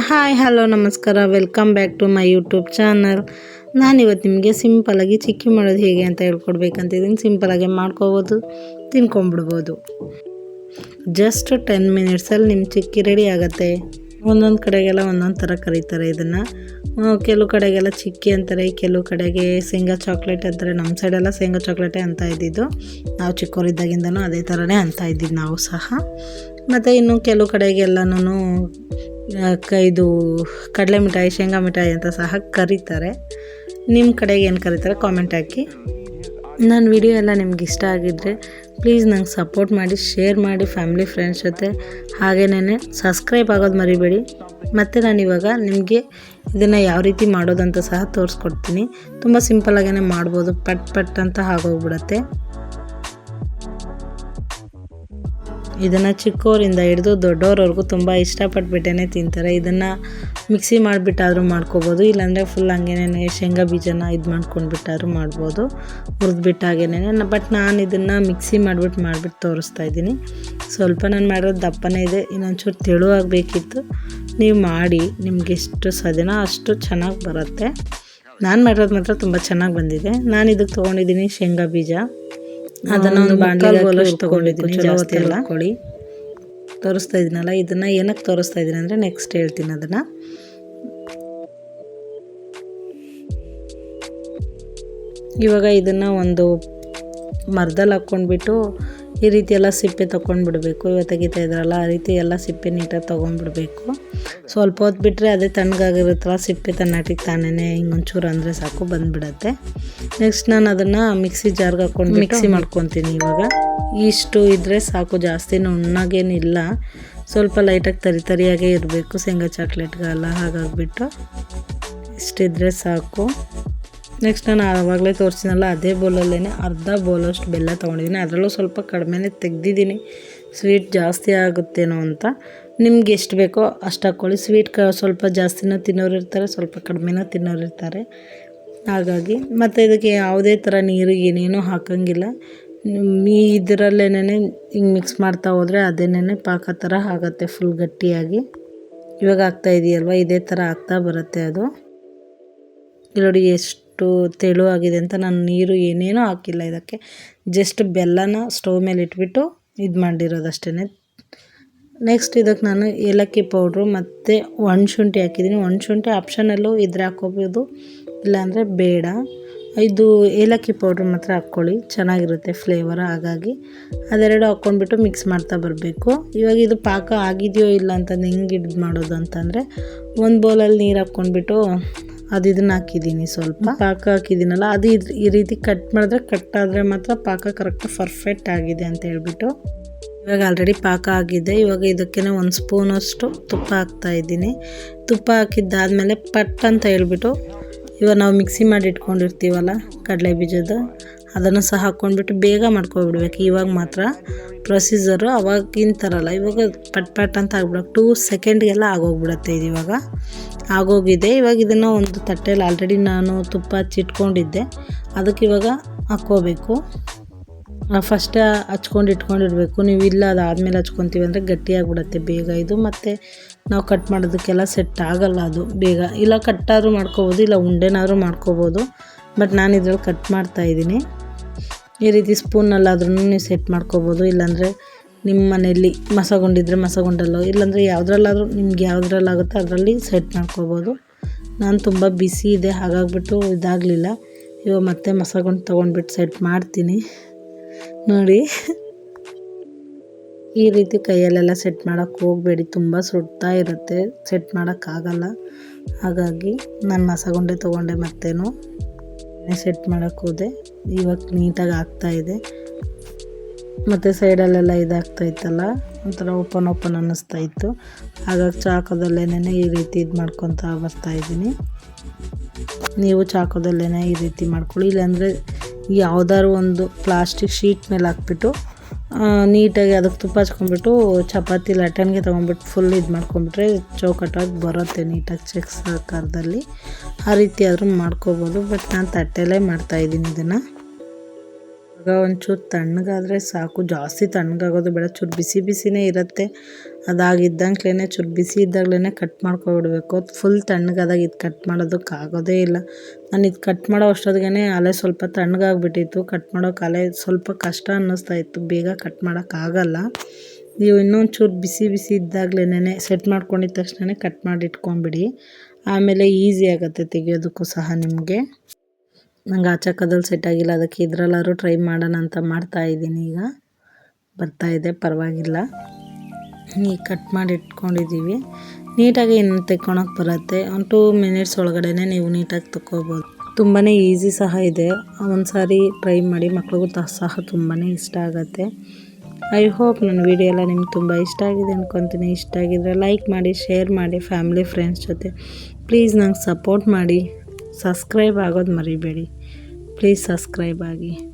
Hi hello ನಮಸ್ಕಾರ. Welcome back to my YouTube channel ನಾನಿವತ್ತು ನಿಮಗೆ ಸಿಂಪಲಾಗಿ ಚಿಕ್ಕಿ ಮಾಡೋದು ಹೇಗೆ ಅಂತ ಹೇಳ್ಕೊಡ್ಬೇಕಂತಿದ್ದೀನಿ. ಸಿಂಪಲಾಗಿ ಮಾಡ್ಕೋಬೋದು ತಿನ್ಕೊಂಬಿಡ್ಬೋದು ಜಸ್ಟ್ ಟೆನ್ ಮಿನಿಟ್ಸಲ್ಲಿ ನಿಮ್ಮ ಚಿಕ್ಕಿ ರೆಡಿ ಆಗುತ್ತೆ. ಒಂದೊಂದು ಕಡೆಗೆಲ್ಲ ಒಂದೊಂದು ಥರ ಕರೀತಾರೆ ಇದನ್ನು. ಕೆಲವು ಕಡೆಗೆಲ್ಲ ಚಿಕ್ಕಿ ಅಂತಾರೆ, ಕೆಲವು ಕಡೆಗೆ ಶೇಂಗಾ ಚಾಕ್ಲೇಟ್ ಅಂತಾರೆ. ನಮ್ಮ ಸೈಡೆಲ್ಲ ಶೇಂಗಾ ಚಾಕ್ಲೇಟೇ ಅಂತ ಇದ್ದಿದ್ದು. ನಾವು ಚಿಕ್ಕವರಿದ್ದಾಗಿಂದನೂ ಅದೇ ಥರನೇ ಅಂತ ಇದ್ದಿದ್ದು ನಾವು ಸಹ. ಮತ್ತು ಇನ್ನು ಕೆಲವು ಕಡೆಗೆಲ್ಲನೂ ಇದು ಕಡಲೆ ಮಿಠಾಯಿ, ಶೇಂಗಾ ಮಿಠಾಯಿ ಅಂತ ಸಹ ಕರೀತಾರೆ. ನಿಮ್ಮ ಕಡೆಗೆ ಏನು ಕರೀತಾರೆ ಕಾಮೆಂಟ್ ಹಾಕಿ. ನನ್ನ ವಿಡಿಯೋ ಎಲ್ಲ ನಿಮ್ಗೆ ಇಷ್ಟ ಆಗಿದ್ದರೆ ಪ್ಲೀಸ್ ನಂಗೆ ಸಪೋರ್ಟ್ ಮಾಡಿ ಶೇರ್ ಮಾಡಿ ಫ್ಯಾಮಿಲಿ ಫ್ರೆಂಡ್ಸ್ ಜೊತೆ. ಹಾಗೇನೇ ಸಬ್ಸ್ಕ್ರೈಬ್ ಆಗೋದು ಮರಿಬೇಡಿ. ಮತ್ತು ನಾನು ಇವಾಗ ನಿಮಗೆ ಇದನ್ನು ಯಾವ ರೀತಿ ಮಾಡೋದಂತ ಸಹ ತೋರಿಸ್ಕೊಡ್ತೀನಿ. ತುಂಬ ಸಿಂಪಲಾಗೇ ಮಾಡ್ಬೋದು, ಪಟ್ ಪಟ್ ಅಂತ ಆಗೋಗ್ಬಿಡತ್ತೆ. ಇದನ್ನು ಚಿಕ್ಕವರಿಂದ ಹಿಡಿದು ದೊಡ್ಡವ್ರವರೆಗೂ ತುಂಬ ಇಷ್ಟಪಟ್ಬಿಟ್ಟೇ ತಿಂತಾರೆ. ಇದನ್ನು ಮಿಕ್ಸಿ ಮಾಡಿಬಿಟ್ಟಾದರೂ ಮಾಡ್ಕೋಬೋದು. ಇಲ್ಲಾಂದರೆ ಫುಲ್ ಹಂಗೇನೆ ಶೇಂಗಾ ಬೀಜನ ಇದು ಮಾಡ್ಕೊಂಡ್ಬಿಟ್ಟಾದ್ರೂ ಮಾಡ್ಬೋದು. ಹುರಿದ್ಬಿಟ್ಟಾಗೇನೆ ಬಟ್ ನಾನು ಇದನ್ನು ಮಿಕ್ಸಿ ಮಾಡಿಬಿಟ್ಟು ಮಾಡಿಬಿಟ್ಟು ತೋರಿಸ್ತಾ ಇದ್ದೀನಿ. ಸ್ವಲ್ಪ ನಾನು ಮಾಡಿರೋದು ದಪ್ಪನೇ ಇದೆ. ಇನ್ನೊಂಚೂರು ತೆಳುವಾಗಬೇಕಿತ್ತು. ನೀವು ಮಾಡಿ, ನಿಮ್ಗೆ ಎಷ್ಟು ಸಾಧ್ಯನೋ ಅಷ್ಟು ಚೆನ್ನಾಗಿ ಬರುತ್ತೆ. ನಾನು ಮಾಡಿರೋದು ಮಾತ್ರ ತುಂಬ ಚೆನ್ನಾಗಿ ಬಂದಿದೆ. ನಾನು ಇದಕ್ಕೆ ತೊಗೊಂಡಿದ್ದೀನಿ ಶೇಂಗಾ ಬೀಜ. ಅದನ್ನು ಒಂದು ಬಾಣಲಿ ತಗೊಂಡಿದ್ದೀನಿ ಜಾಸ್ತಿ ಎಲ್ಲ ತೋರಿಸ್ತಾ ಇದ್ದೀನಲ್ಲ ಇದನ್ನು ಏನಕ್ಕೆ ತೋರಿಸ್ತಾ ಇದ್ದೀನಿ ಅಂದರೆ ನೆಕ್ಸ್ಟ್ ಹೇಳ್ತೀನಿ ಅದನ್ನ. ಇವಾಗ ಇದನ್ನ ಒಂದು ಮರದಲ್ಲಿ ಹಾಕ್ಕೊಂಡ್ಬಿಟ್ಟು ಈ ರೀತಿ ಎಲ್ಲ ಸಿಪ್ಪೆ ತೊಗೊಂಡ್ಬಿಡ್ಬೇಕು ಇವತ್ತು ತೆಗಿತಾ ಇದ್ರಲ್ಲ ಆ ರೀತಿ ಎಲ್ಲ ಸಿಪ್ಪೆ ನೀಟಾಗಿ ತೊಗೊಂಡ್ಬಿಡ್ಬೇಕು ಸ್ವಲ್ಪ ಹೊತ್ತು ಬಿಟ್ಟರೆ ಅದೇ ತಣ್ಣಗಾಗಿರುತ್ತಲ್ಲ ಸಿಪ್ಪೆ ತನ್ನಾಟಿಗೆ ತಾನೇ ಹಿಂಗೊಂಚೂರು ಅಂದರೆ ಸಾಕು ಬಂದುಬಿಡತ್ತೆ. ನೆಕ್ಸ್ಟ್ ನಾನು ಅದನ್ನು ಮಿಕ್ಸಿ ಜಾರ್ಗೆ ಹಾಕ್ಕೊಂಡು ಮಿಕ್ಸಿ ಮಾಡ್ಕೊತೀನಿ ಇವಾಗ. ಇಷ್ಟು ಇದ್ದರೆ ಸಾಕು ಜಾಸ್ತಿ ಉಣ್ಣಾಗೇನಿಲ್ಲ ಸ್ವಲ್ಪ ಲೈಟಾಗಿ ತರಿ ತರಿಯಾಗೇ ಇರಬೇಕು ಶೇಂಗಾ ಚಾಕ್ಲೇಟ್ಗೆಲ್ಲ ಹಾಗಾಗಿಬಿಟ್ಟು. ಇಷ್ಟಿದ್ರೆ ಸಾಕು. ನೆಕ್ಸ್ಟ್ ನಾನು ಆವಾಗಲೇ ತೋರಿಸಿನಲ್ಲ, ಅದೇ ಬೌಲಲ್ಲೇ ಅರ್ಧ ಬೌಲಷ್ಟು ಬೆಲ್ಲ ತೊಗೊಂಡಿದ್ದೀನಿ. ಅದರಲ್ಲೂ ಸ್ವಲ್ಪ ಕಡಿಮೆನೇ ತೆಗ್ದಿದ್ದೀನಿ. ಸ್ವೀಟ್ ಜಾಸ್ತಿ ಆಗುತ್ತೇನೋ ಅಂತ. ನಿಮ್ಗೆ ಎಷ್ಟು ಬೇಕೋ ಅಷ್ಟು ಹಾಕ್ಕೊಳ್ಳಿ. ಸ್ವೀಟ್ ಕ ಸ್ವಲ್ಪ ಜಾಸ್ತಿನೂ ತಿನ್ನೋರು ಇರ್ತಾರೆ, ಸ್ವಲ್ಪ ಕಡಿಮೆನೂ ತಿನ್ನೋರು ಇರ್ತಾರೆ. ಹಾಗಾಗಿ ಮತ್ತು ಇದಕ್ಕೆ ಯಾವುದೇ ಥರ ನೀರು ಏನೇನೂ ಹಾಕೋಂಗಿಲ್ಲ. ಈ ಇದರಲ್ಲೇನೇ ಹಿಂಗೆ ಮಿಕ್ಸ್ ಮಾಡ್ತಾ ಹೋದರೆ ಅದೇನೇ ಪಾಕ ಥರ ಆಗುತ್ತೆ ಫುಲ್ ಗಟ್ಟಿಯಾಗಿ. ಇವಾಗ ಆಗ್ತಾ ಇದೆಯಲ್ವ? ಇದೇ ಥರ ಆಗ್ತಾ ಬರುತ್ತೆ ಅದು. ನೋಡಿ ಎಷ್ಟು ತೆಳು ತೆಳುವಾಗಿದೆ ಅಂತ ನಾನು ನೀರು ಏನೇನೂ ಹಾಕಿಲ್ಲ ಇದಕ್ಕೆ. ಜಸ್ಟ್ ಬೆಲ್ಲನ ಸ್ಟವ್ ಮೇಲೆ ಇಟ್ಬಿಟ್ಟು ಇದು ಮಾಡಿರೋದು ಅಷ್ಟೇ ನೆಕ್ಸ್ಟ್ ಇದಕ್ಕೆ ನಾನು ಏಲಕ್ಕಿ ಪೌಡ್ರು ಮತ್ತು ಒಣಶುಂಠಿ ಹಾಕಿದ್ದೀನಿ. ಒಣಶುಂಠಿ ಆಪ್ಷನಲ್ಲೂ ಇದ್ರೆ ಹಾಕ್ಕೋಬೋದು, ಇಲ್ಲಾಂದರೆ ಬೇಡ. ಇದು ಏಲಕ್ಕಿ ಪೌಡ್ರ್ ಮಾತ್ರ ಹಾಕ್ಕೊಳ್ಳಿ, ಚೆನ್ನಾಗಿರುತ್ತೆ ಫ್ಲೇವರ್ ಹಾಗಾಗಿ. ಅದೆರಡು ಹಾಕ್ಕೊಂಡ್ಬಿಟ್ಟು ಮಿಕ್ಸ್ ಮಾಡ್ತಾ ಬರಬೇಕು. ಇವಾಗ ಇದು ಪಾಕ ಆಗಿದೆಯೋ ಇಲ್ಲ ಅಂತಂದು ಹೆಂಗೆ ಇದು ಮಾಡೋದು ಅಂತಂದರೆ, ಒಂದು ಬೌಲಲ್ಲಿ ನೀರು ಹಾಕ್ಕೊಂಡ್ಬಿಟ್ಟು ಅದು ಇದನ್ನ ಹಾಕಿದ್ದೀನಿ ಸ್ವಲ್ಪ. ಪಾಕ ಹಾಕಿದ್ದೀನಲ್ಲ ಅದು ಈ ರೀತಿ ಕಟ್ ಮಾಡಿದ್ರೆ ಕಟ್ ಆದರೆ ಮಾತ್ರ ಪಾಕ ಕರೆಕ್ಟ್ ಪರ್ಫೆಕ್ಟ್ ಆಗಿದೆ ಅಂತ ಹೇಳ್ಬಿಟ್ಟು. ಇವಾಗ ಆಲ್ರೆಡಿ ಪಾಕ ಆಗಿದೆ. ಇವಾಗ ಇದಕ್ಕೆ ಒಂದು ಸ್ಪೂನಷ್ಟು ತುಪ್ಪ ಹಾಕ್ತಾ ಇದ್ದೀನಿ. ತುಪ್ಪ ಹಾಕಿದ್ದಾದಮೇಲೆ ಪಟ್ ಅಂತ ಹೇಳ್ಬಿಟ್ಟು ಇವಾಗ ನಾವು ಮಿಕ್ಸಿ ಮಾಡಿ ಇಟ್ಕೊಂಡಿರ್ತೀವಲ್ಲ ಕಡಲೆ ಬೀಜದ ಅದನ್ನು ಸಹ ಹಾಕ್ಕೊಂಡ್ಬಿಟ್ಟು ಬೇಗ ಮಾಡ್ಕೊಬಿಡ್ಬೇಕು ಇವಾಗ ಮಾತ್ರ ಪ್ರೊಸೀಜರು ಅವಾಗಿನ ಥರಲ್ಲ ಇವಾಗ ಪಟ್ ಪಟ್ ಅಂತ ಆಗ್ಬಿಡಕ್ಕೆ ಟೂ ಸೆಕೆಂಡ್ಗೆಲ್ಲ ಆಗೋಗ್ಬಿಡತ್ತೆ ಇದು ಇವಾಗ. ಆಗೋಗಿದೆ. ಇವಾಗ ಇದನ್ನು ಒಂದು ತಟ್ಟೆಯಲ್ಲಿ ಆಲ್ರೆಡಿ ನಾನು ತುಪ್ಪ ಹಚ್ಚಿಟ್ಕೊಂಡಿದ್ದೆ ಅದಕ್ಕೆ ಇವಾಗ ಹಾಕ್ಕೋಬೇಕು. ಫಸ್ಟ್ ಹಚ್ಕೊಂಡು ಇಟ್ಕೊಂಡಿರ್ಬೇಕು ನೀವು ಇಲ್ಲ ಅದಾದಮೇಲೆ ಹಚ್ಕೊತೀವಿ ಅಂದರೆ ಗಟ್ಟಿಯಾಗ್ಬಿಡತ್ತೆ ಬೇಗ ಇದು. ಮತ್ತು ನಾವು ಕಟ್ ಮಾಡೋದಕ್ಕೆಲ್ಲ ಸೆಟ್ ಆಗಲ್ಲ ಅದು ಬೇಗ. ಇಲ್ಲ ಕಟ್ಟಾದರೂ ಮಾಡ್ಕೋಬೋದು, ಇಲ್ಲ ಉಂಡೆನಾದರೂ ಮಾಡ್ಕೋಬೋದು. ಬಟ್ ನಾನು ಇದ್ರಲ್ಲಿ ಕಟ್ ಮಾಡ್ತಾಯಿದ್ದೀನಿ ಈ ರೀತಿ ಸ್ಪೂನಲ್ಲಾದ್ರೂ ನೀವು ಸೆಟ್ ಮಾಡ್ಕೋಬೋದು. ಇಲ್ಲಾಂದರೆ ನಿಮ್ಮ ಮನೆಯಲ್ಲಿ ಮಸಗೊಂಡಿದ್ರೆ ಮಸಗೊಂಡಲ್ಲೋ, ಇಲ್ಲಾಂದರೆ ಯಾವುದ್ರಲ್ಲಾದರೂ ನಿಮ್ಗೆ ಯಾವುದ್ರಲ್ಲಾಗುತ್ತೋ ಅದರಲ್ಲಿ ಸೆಟ್ ಮಾಡ್ಕೋಬೋದು. ನಾನು ತುಂಬ ಬಿಸಿ ಇದೆ, ಹಾಗಾಗ್ಬಿಟ್ಟು ಇದಾಗಲಿಲ್ಲ. ಇವಾಗ ಮತ್ತೆ ಮಸಗೊಂಡು ತೊಗೊಂಡ್ಬಿಟ್ಟು ಸೆಟ್ ಮಾಡ್ತೀನಿ. ನೋಡಿ. ಈ ರೀತಿ ಕೈಯಲ್ಲೆಲ್ಲ ಸೆಟ್ ಮಾಡೋಕ್ಕೆ ಹೋಗಬೇಡಿ, ತುಂಬ ಸುಡ್ತಾ ಇರುತ್ತೆ. ಸೆಟ್ ಮಾಡೋಕ್ಕಾಗಲ್ಲ ಹಾಗಾಗಿ ನಾನು ಮಸಗೊಂಡೆ ತೊಗೊಂಡೆ ಮತ್ತೇನು. ಸೆಟ್ ಮಾಡೋಕ್ಕೆ ಹೋದೆ. ಇವಾಗ ನೀಟಾಗಿ ಆಗ್ತಾಯಿದೆ ಮತ್ತು ಸೈಡಲ್ಲೆಲ್ಲ ಇದಾಗ್ತಾ ಇತ್ತಲ್ಲ, ಒಂಥರ ಓಪನ್ ಓಪನ್ ಅನ್ನಿಸ್ತಾ ಇತ್ತು. ಹಾಗಾಗಿ ಚಾಕದಲ್ಲೇನೆ ಈ ರೀತಿ ಇದು ಮಾಡ್ಕೊಳ್ತಾ ಬರ್ತಾ ಇದ್ದೀನಿ. ನೀವು ಚಾಕದಲ್ಲೇ ಈ ರೀತಿ ಮಾಡ್ಕೊಳ್ಳಿ. ಇಲ್ಲಾಂದರೆ ಯಾವುದಾದ್ರು ಒಂದು ಪ್ಲಾಸ್ಟಿಕ್ ಶೀಟ್ ಮೇಲೆ ಹಾಕ್ಬಿಟ್ಟು ನೀಟಾಗಿ ಅದಕ್ಕೆ ತುಪ್ಪ ಹಚ್ಕೊಂಡ್ಬಿಟ್ಟು, ಚಪಾತಿ ಲಟನ್ಗೆ ತೊಗೊಂಡ್ಬಿಟ್ಟು ಫುಲ್ ಇದು ಮಾಡ್ಕೊಂಬಿಟ್ರೆ ಚೌಕಟ್ಟಾಗಿ ಬರುತ್ತೆ ನೀಟಾಗಿ ಚೆಕ್ಸ್ ಆಕಾರದಲ್ಲಿ ಆ ರೀತಿ ಆದರೂ ಮಾಡ್ಕೋಬೋದು ಬಟ್ ನಾನು ತಟ್ಟೆಲೇ ಮಾಡ್ತಾಯಿದ್ದೀನಿ ಇದನ್ನು. ಇವಾಗ ಒಂಚೂರು ತಣ್ಣಗಾದರೆ ಸಾಕು. ಜಾಸ್ತಿ ತಣ್ಣಗಾಗೋದು ಬೇಡ. ಚೂರು ಬಿಸಿ ಬಿಸಿನೇ ಇರುತ್ತೆ. ಅದಾಗಿದ್ದಂಗ್ಲೇ ಚೂರು ಬಿಸಿ ಇದ್ದಾಗಲೇ ಕಟ್ ಮಾಡ್ಕೊಬಿಡ್ಬೇಕು. ಫುಲ್ ತಣ್ಣಗಾದಾಗ ಇದು ಕಟ್ ಮಾಡೋದಕ್ಕಾಗೋದೇ ಇಲ್ಲ. ನಾನು ಇದು ಕಟ್ ಮಾಡೋ ಅಷ್ಟೊತ್ತಿಗೆ ಅಲೆ ಸ್ವಲ್ಪ ತಣ್ಣಗಾಗ್ಬಿಟ್ಟಿತ್ತು. ಕಟ್ ಮಾಡೋಕೆ ಅಲೆ ಸ್ವಲ್ಪ ಕಷ್ಟ ಅನ್ನಿಸ್ತಾ ಇತ್ತು. ಬೇಗ ಕಟ್ ಮಾಡೋಕ್ಕಾಗಲ್ಲ. ನೀವು ಇನ್ನೊಂದು ಚೂರು ಬಿಸಿ ಬಿಸಿ ಇದ್ದಾಗಲೇ ಸೆಟ್ ಮಾಡ್ಕೊಂಡಿದ್ದ ತಕ್ಷಣ ಕಟ್ ಮಾಡಿ ಇಟ್ಕೊಂಬಿಡಿ ಆಮೇಲೆ ಈಸಿ ಆಗುತ್ತೆ ತೆಗಿಯೋದಕ್ಕೂ ಸಹ ನಿಮಗೆ. ನಂಗೆ ಆಚೆ ಸೆಟ್ ಆಗಿಲ್ಲ, ಅದಕ್ಕೆ ಇದ್ರಲ್ಲಾದ್ರೂ ಟ್ರೈ ಮಾಡೋಣ ಅಂತ ಮಾಡ್ತಾ ಇದ್ದೀನಿ ಈಗ. ಬರ್ತಾ ಇದೆ, ಪರವಾಗಿಲ್ಲ. ಈಗ ಕಟ್ ಮಾಡಿ ಇಟ್ಕೊಂಡಿದ್ದೀವಿ ನೀಟಾಗಿ ಏನು ತೆಕ್ಕೊಳಕ್ಕೆ ಬರುತ್ತೆ. ಒಂದು ಟೂ ಮಿನಿಟ್ಸ್ ಒಳಗಡೆ ನೀವು ನೀಟಾಗಿ ತಕ್ಕೋಬೋದು. ತುಂಬಾ ಈಸಿ ಸಹ ಇದೆ. ಒಂದು ಸಾರಿ ಟ್ರೈ ಮಾಡಿ ಮಕ್ಳಿಗೂ ಸಹ ತುಂಬಾ ಇಷ್ಟ ಆಗುತ್ತೆ. ಐ ಹೋಪ್ ನನ್ನ ವಿಡಿಯೋ ಎಲ್ಲ ನಿಮ್ಗೆ ತುಂಬ ಇಷ್ಟ ಆಗಿದೆ ಅಂದ್ಕೊತೀನಿ ಇಷ್ಟ ಆಗಿದ್ರೆ ಲೈಕ್ ಮಾಡಿ ಶೇರ್ ಮಾಡಿ ಫ್ಯಾಮಿಲಿ ಫ್ರೆಂಡ್ಸ್ ಜೊತೆ. ಪ್ಲೀಸ್ ನಂಗೆ ಸಪೋರ್ಟ್ ಮಾಡಿ. ಸಬ್ಸ್ಕ್ರೈಬ್ ಆಗೋದು ಮರಿಬೇಡಿ. ಪ್ಲೀಸ್ ಸಬ್ಸ್ಕ್ರೈಬ್ ಆಗಿ.